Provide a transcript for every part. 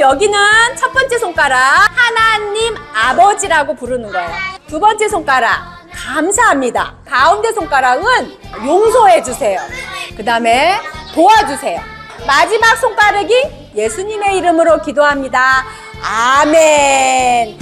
여기는 첫 번째 손가락 하나님 아버지라고 부르는 거예요. 두 번째 손가락 감사합니다. 가운데 손가락은 용서해 주세요. 그 다음에 도와주세요. 마지막 손가락이 예수님의 이름으로 기도합니다. 아멘.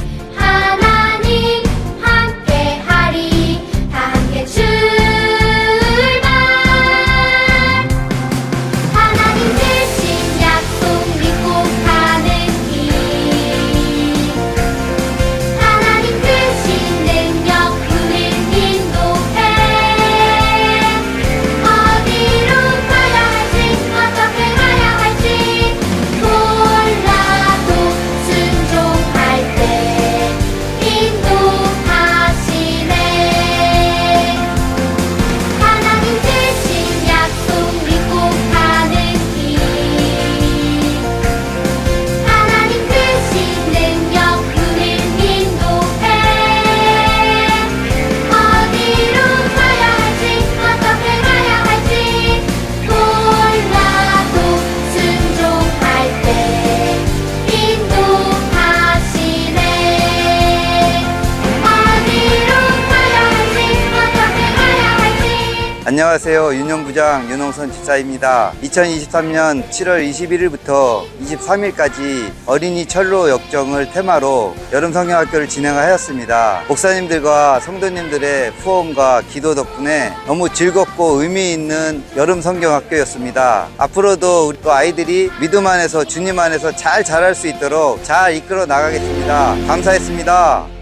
안녕하세요. 윤영부장 윤홍선 집사입니다. 2023년 7월 21일부터 23일까지 어린이 철로 역정을 테마로 여름 성경학교를 진행하였습니다. 목사님들과 성도님들의 후원과 기도 덕분에 너무 즐겁고 의미 있는 여름 성경학교였습니다. 앞으로도 우리 또 아이들이 믿음 안에서 주님 안에서 잘 자랄 수 있도록 잘 이끌어 나가겠습니다. 감사했습니다.